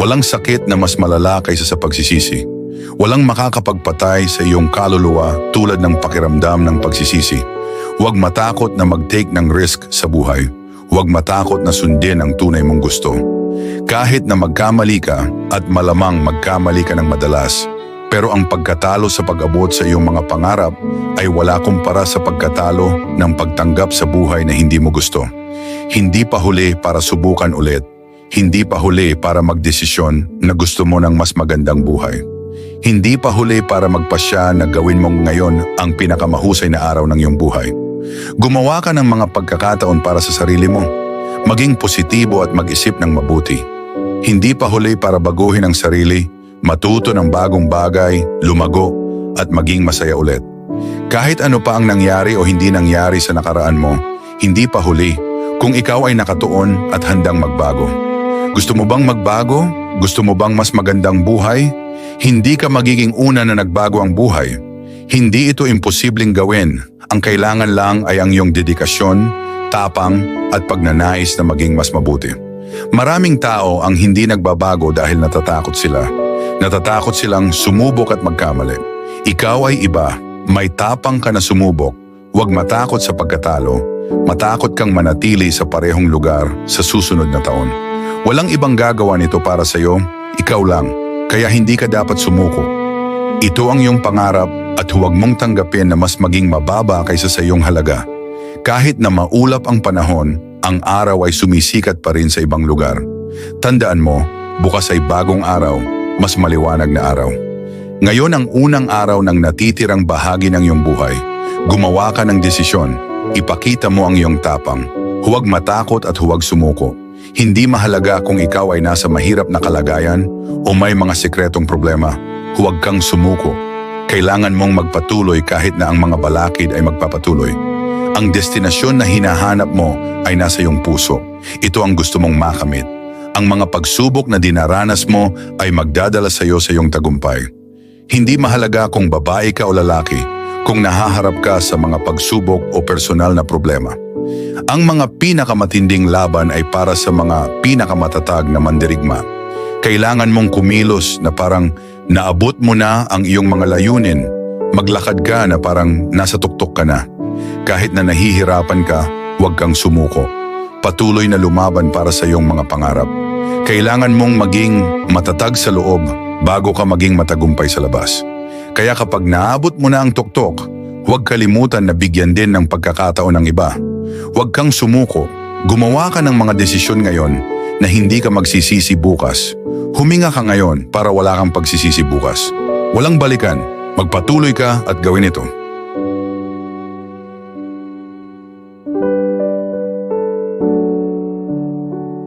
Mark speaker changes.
Speaker 1: Walang sakit na mas malala kaysa sa pagsisisi. Walang makakapagpatay sa iyong kaluluwa tulad ng pakiramdam ng pagsisisi. Huwag matakot na mag-take ng risk sa buhay. Huwag matakot na sundin ang tunay mong gusto. Kahit na magkamali ka at malamang magkamali ka ng madalas, pero ang pagkatalo sa pag-abot sa iyong mga pangarap ay wala kumpara sa pagkatalo ng pagtanggap sa buhay na hindi mo gusto. Hindi pa huli para subukan ulit. Hindi pa huli para magdesisyon na gusto mo ng mas magandang buhay. Hindi pa huli para magpasya na gawin mong ngayon ang pinakamahusay na araw ng iyong buhay. Gumawa ka ng mga pagkakataon para sa sarili mo. Maging positibo at mag-isip ng mabuti. Hindi pa huli para baguhin ang sarili, matuto ng bagong bagay, lumago, at maging masaya ulit. Kahit ano pa ang nangyari o hindi nangyari sa nakaraan mo, hindi pa huli kung ikaw ay nakatuon at handang magbago. Gusto mo bang magbago? Gusto mo bang mas magandang buhay? Hindi ka magiging una na nagbago ang buhay. Hindi ito imposibleng gawin. Ang kailangan lang ay ang iyong dedikasyon, tapang at pagnanais na maging mas mabuti. Maraming tao ang hindi nagbabago dahil natatakot sila. Natatakot silang sumubok at magkamali. Ikaw ay iba. May tapang ka na sumubok. Huwag matakot sa pagkatalo. Matakot kang manatili sa parehong lugar sa susunod na taon. Walang ibang gagawa nito para sa iyo, ikaw lang. Kaya hindi ka dapat sumuko. Ito ang iyong pangarap at huwag mong tanggapin na mas maging mababa kaysa sa iyong halaga. Kahit na maulap ang panahon, ang araw ay sumisikat pa rin sa ibang lugar. Tandaan mo, bukas ay bagong araw, mas maliwanag na araw. Ngayon ang unang araw ng natitirang bahagi ng iyong buhay. Gumawa ka ng desisyon. Ipakita mo ang iyong tapang. Huwag matakot at huwag sumuko. Hindi mahalaga kung ikaw ay nasa mahirap na kalagayan o may mga sekretong problema. Huwag kang sumuko. Kailangan mong magpatuloy kahit na ang mga balakid ay magpapatuloy. Ang destinasyon na hinahanap mo ay nasa iyong puso. Ito ang gusto mong makamit. Ang mga pagsubok na dinaranas mo ay magdadala sa iyo sa iyong tagumpay. Hindi mahalaga kung babae ka o lalaki, kung nahaharap ka sa mga pagsubok o personal na problema. Ang mga pinakamatinding laban ay para sa mga pinakamatatag na mandirigma. Kailangan mong kumilos na parang naabot mo na ang iyong mga layunin. Maglakad ka na parang nasa tuktok ka na. Kahit na nahihirapan ka, huwag kang sumuko. Patuloy na lumaban para sa iyong mga pangarap. Kailangan mong maging matatag sa loob bago ka maging matagumpay sa labas. Kaya kapag naabot mo na ang tuktok, huwag kalimutan na bigyan din ng pagkakataon ng iba. Huwag kang sumuko. Gumawa ka ng mga desisyon ngayon na hindi ka magsisisi bukas. Huminga ka ngayon para wala kang pagsisisi bukas. Walang balikan. Magpatuloy ka at gawin ito.